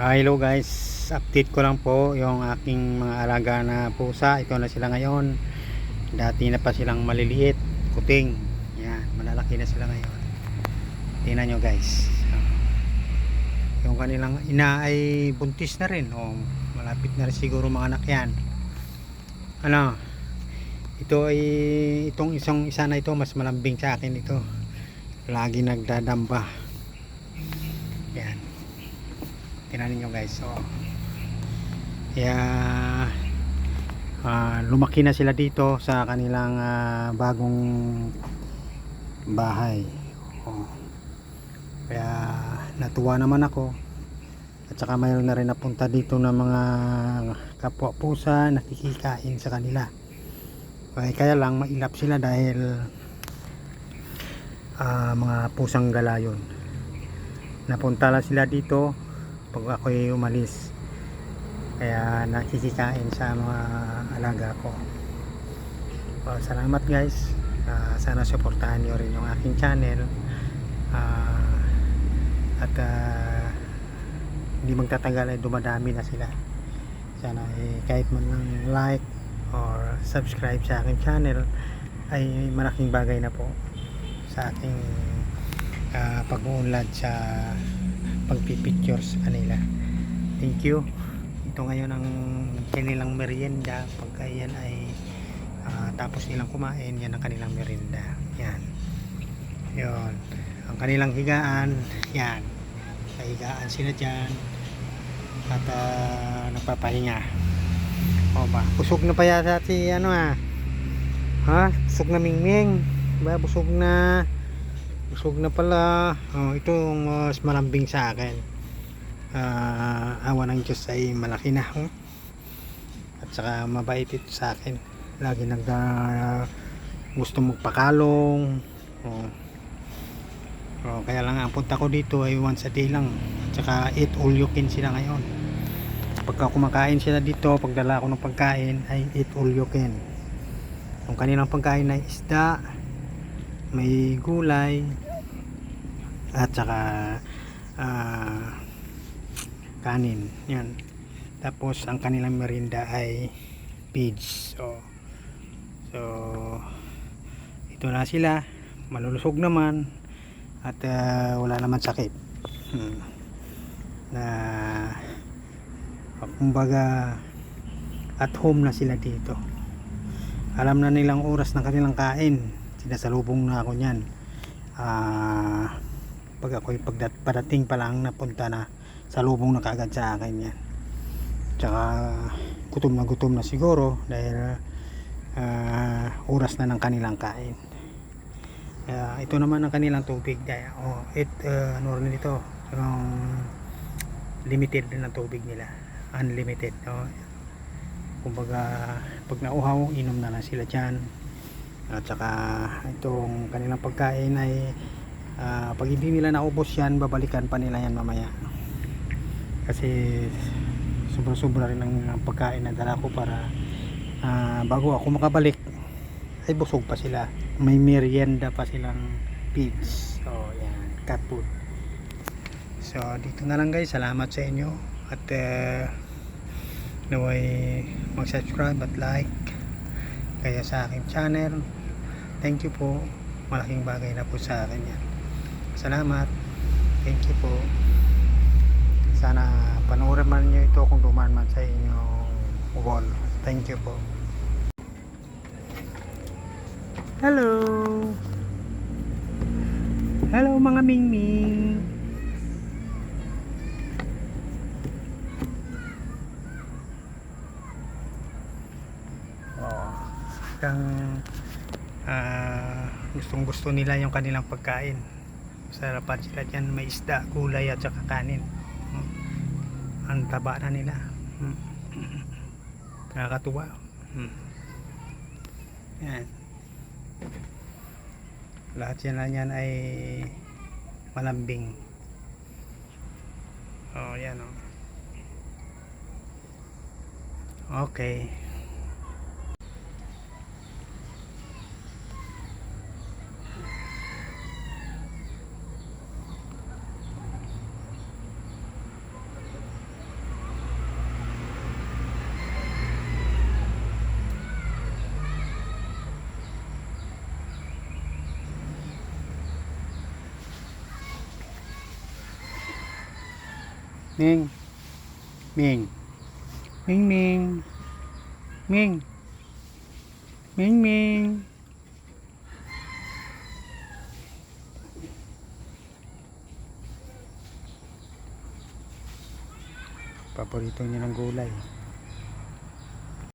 Ah, hello guys, update ko lang po yung aking mga alaga na pusa. Ito na sila ngayon. Dati na pa silang maliliit, kuting. Yan, malalaki na sila ngayon. Tingnan nyo guys. Yung kanilang ina ay buntis na rin. O, malapit na rin siguro mga anak yan. Ano? Ito ay itong isang isa na ito mas malambing sa akin ito. Lagi nagdadamba. Yan. Tingnan niyo guys. So, kaya ah, lumaki na sila dito sa kanilang ah, bagong bahay. Oh. Kaya natuwa naman ako. At saka mayroon na rin napunta dito ng mga kapwa pusa nakikikain sa kanila. Okay, kaya lang mailap sila dahil ah, mga pusang galayon. Napunta lang sila dito pag ako'y umalis. Kaya nakikikain sa mga alaga ko. Well, salamat guys. Ah, sana supportahan nyo rin yung aking channel. Ah, at ah, hindi magtatagal ay dumadami na sila. Sana eh, kahit man lang like or subscribe sa aking channel ay malaking bagay na po sa aking ah, pag-uunlad sa pagpipicture sa kanila. Thank you. Ito ngayon ang kanilang merienda. Pagka yan ay ah, tapos nilang kumain yan ang kanilang merienda. Yan. Yun. Ang kanilang higaan yan. Higaan sila dyan. At ah, nagpapahinga. O ba? Busog na pa yata si ano ah. Ha? Busog na mingming. Ba? Busog na busog na pala. Oh, itong mas malambing sa akin. Ah, awa ng Diyos ay malaki na oh. at saka mabait ito sa akin. Lagi nagda gusto magpakalong. Oh. Oh, kaya lang ang punta ko dito ay once a day lang. At saka eat all you can sila ngayon. Pagka kumakain sila dito pagdala ko ng pagkain ay eat all you can. Ang kanilang pagkain ay isda may gulay at saka ah, kanin yan. Tapos ang kanilang merinda ay feeds so, so ito na sila. Malulusog naman at ah, wala naman sakit. Hmm. na kumbaga at home na sila dito. Alam na nilang oras ng kanilang kain sinasalubong na ako niyan. Ah pag pagdat, padating pa lang napunta na salubong na kagad sa akin yan. Tsaka gutom na gutom na siguro dahil ah, oras na ng kanilang kain. Kaya ito naman ang kanilang tubig dahil oh, it, uh, ano rin ito yung limited din ang tubig nila. Unlimited no? kumbaga pag nauhaw inom na lang sila dyan at saka itong kanilang pagkain ay ah, pag hindi nila naubos yan babalikan pa nila yan mamaya. Kasi sobra sobra rin ang pagkain na dala ko para ah, bago ako makabalik ay busog pa sila. May merienda pa silang feeds. So yan. Cat food. So dito na lang guys. Salamat sa inyo. At uh, naway mag subscribe at like kaya sa aking channel. Thank you po. Malaking bagay na po sa akin yan. Salamat. Thank you po. Sana panoorin man nyo ito kung dumaan man sa inyong wall. Thank you po. Hello. Hello mga mingming oh, kang ah, gustong gusto nila yung kanilang pagkain. Sarapan sila dyan may isda, gulay at saka kanin. Hmm. ang taba na nila. Hmm. nakakatuwa. Hmm. yan. Lahat yan na yan ay malambing. Oh yan oh. Okay Ming. Ming. Ming Ming. Ming. Ming Ming. Paborito niya ng gulay.